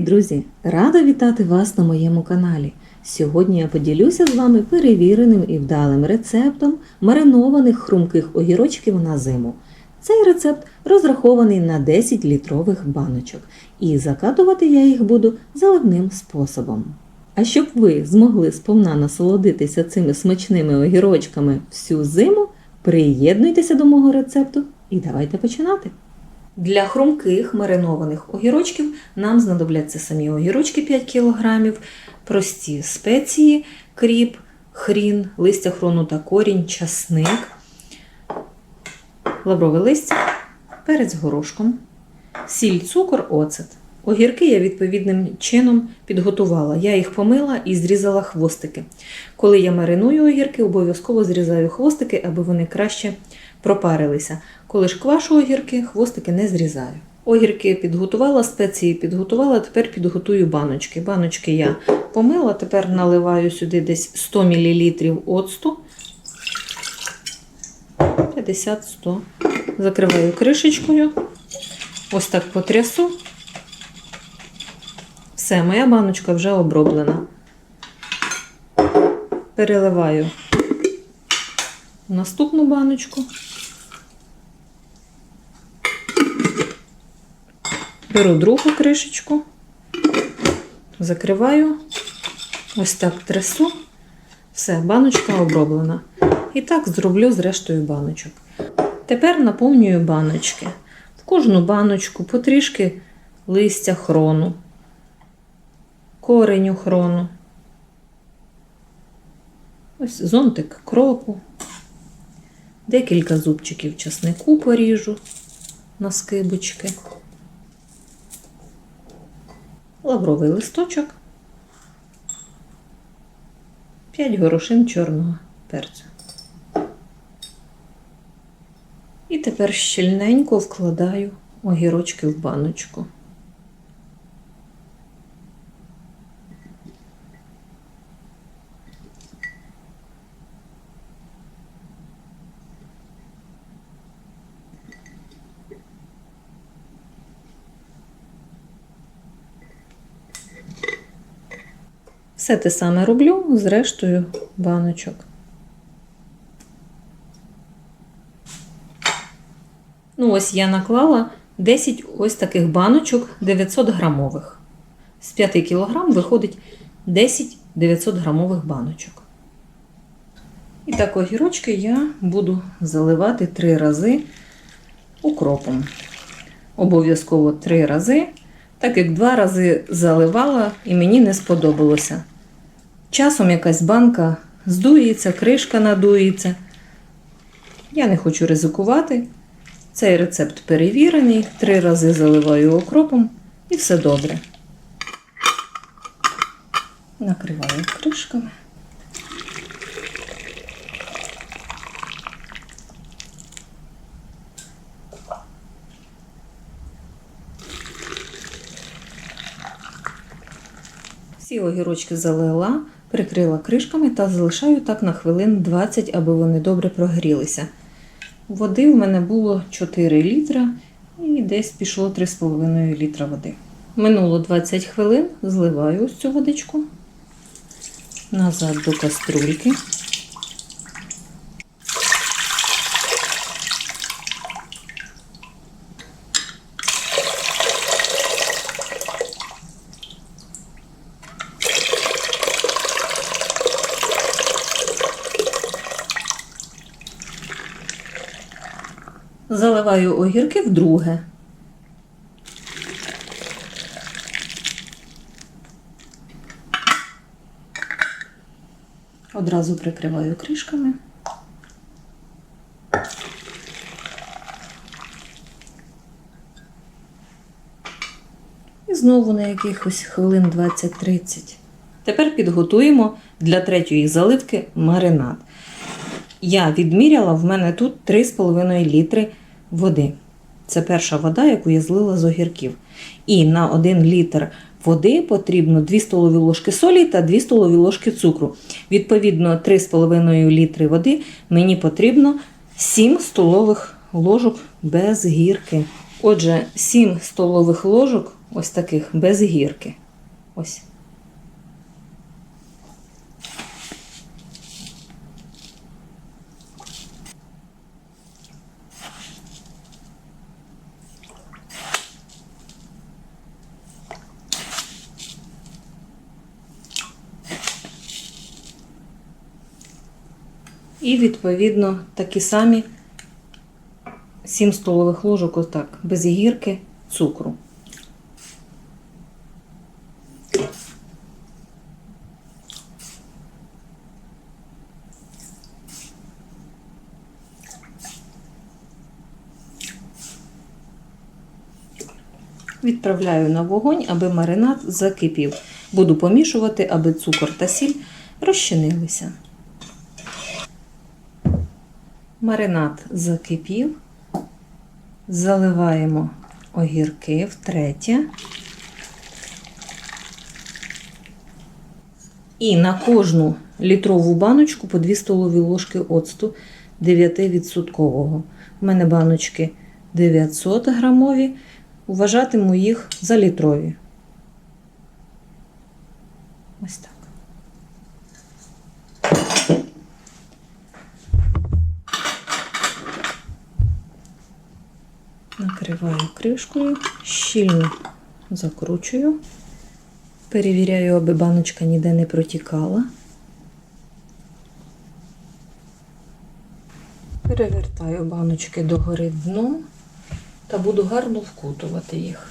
Привіт, друзі! Рада вітати вас на моєму каналі. Сьогодні я поділюся з вами перевіреним і вдалим рецептом маринованих хрумких огірочків на зиму. Цей рецепт розрахований на 10 літрових баночок, і закатувати я їх буду заливним способом. А щоб ви змогли сповна насолодитися цими смачними огірочками всю зиму, приєднуйтеся до мого рецепту і давайте починати. Для хрумких маринованих огірочків нам знадобляться самі огірочки 5 кг, прості спеції, кріп, хрін, листя хрону та корінь, часник, лаврове листя, перець горошком, сіль, цукор, оцет. Огірки я відповідним чином підготувала. Я їх помила і зрізала хвостики. Коли я мариную огірки, обов'язково зрізаю хвостики, аби вони краще пропарилися. Коли ж квашу огірки, хвостики не зрізаю. Огірки підготувала, спеції підготувала, тепер підготую баночки. Баночки я помила, тепер наливаю сюди десь 100 мл оцту. 50-100. Закриваю кришечкою. Ось так потрясу. Все, моя баночка вже оброблена. Переливаю в наступну баночку. Беру другу кришечку, закриваю, ось так трясу. Все, баночка оброблена. І так зроблю з рештою баночок. Тепер наповнюю баночки. В кожну баночку потрішки листя хрону, кореню хрону. Ось зонтик кропу. Декілька зубчиків часнику поріжу на скибочки. Лавровий листочок. 5 горошин чорного перцю. І тепер щільненько вкладаю огірочки в баночку. Все те саме роблю з рештою баночок. Ну, ось я наклала 10 ось таких баночок 900 грамових. З 5 кг виходить 10 900 грамових баночок. І так огірочки я буду заливати 3 рази укропом. Обов'язково 3 рази, так як 2 рази заливала і мені не сподобалося. Часом якась банка здується, кришка надується. Я не хочу ризикувати. Цей рецепт перевірений. Три рази заливаю окропом і все добре. Накриваю кришками. Всі огірочки залила, прикрила кришками та залишаю так на хвилин 20, аби вони добре прогрілися. Води в мене було 4 літра і десь пішло 3,5 літра води. Минуло 20 хвилин, зливаю ось цю водичку назад до каструльки. Заливаю огірки вдруге. Одразу прикриваю кришками. І знову на якихось хвилин 20-30. Тепер підготуємо для третьої заливки маринад. Я відміряла, в мене тут 3,5 літри води. Це перша вода, яку я злила з огірків. І на 1 літр води потрібно 2 столові ложки солі та 2 столові ложки цукру. Відповідно, 3,5 літри води мені потрібно 7 столових ложок без гірки. Отже, 7 столових ложок ось таких без гірки. Ось. І, відповідно, такі самі 7 столових ложок, отак, без гірки, цукру. Відправляю на вогонь, аби маринад закипів. Буду помішувати, аби цукор та сіль розчинилися. Маринад закипів. Заливаємо огірки втретє. І на кожну літрову баночку по 2 столові ложки оцту 9%. У мене баночки 900 грамові. Вважатиму їх за літрові. Ось так. Накриваю кришкою, щільно закручую. Перевіряю, аби баночка ніде не протікала. Перевертаю баночки догори дном та буду гарно вкутувати їх.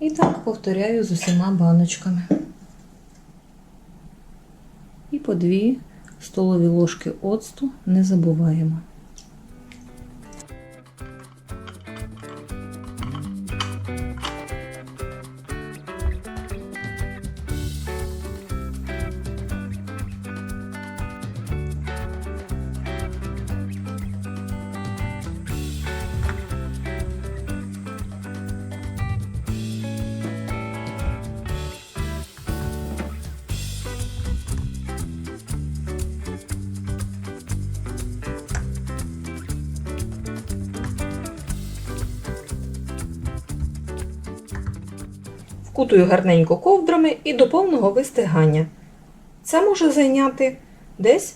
І так повторяю з усіма баночками. По дві столові ложки оцту не забуваємо. Вкутую гарненько ковдрами і до повного вистигання. Це може зайняти десь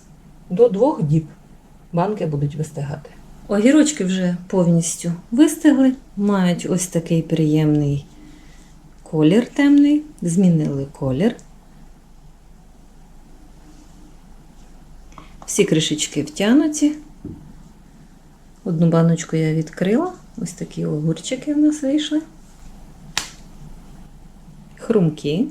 до двох діб. Банки будуть вистигати. Огірочки вже повністю вистигли, мають ось такий приємний колір темний, змінили колір. Всі кришечки втянуті. Одну баночку я відкрила. Ось такі огурчики в нас вийшли. Хрумкі.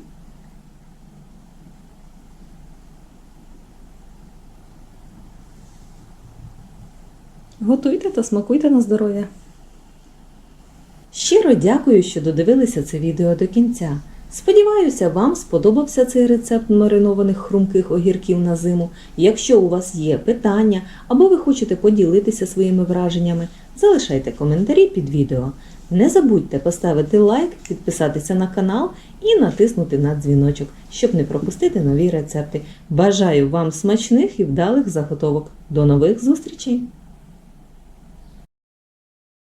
Готуйте та смакуйте на здоров'я. Щиро дякую, що додивилися це відео до кінця. Сподіваюся, вам сподобався цей рецепт маринованих хрумких огірків на зиму. Якщо у вас є питання або ви хочете поділитися своїми враженнями, залишайте коментарі під відео. Не забудьте поставити лайк, підписатися на канал і натиснути на дзвіночок, щоб не пропустити нові рецепти. Бажаю вам смачних і вдалих заготовок. До нових зустрічей!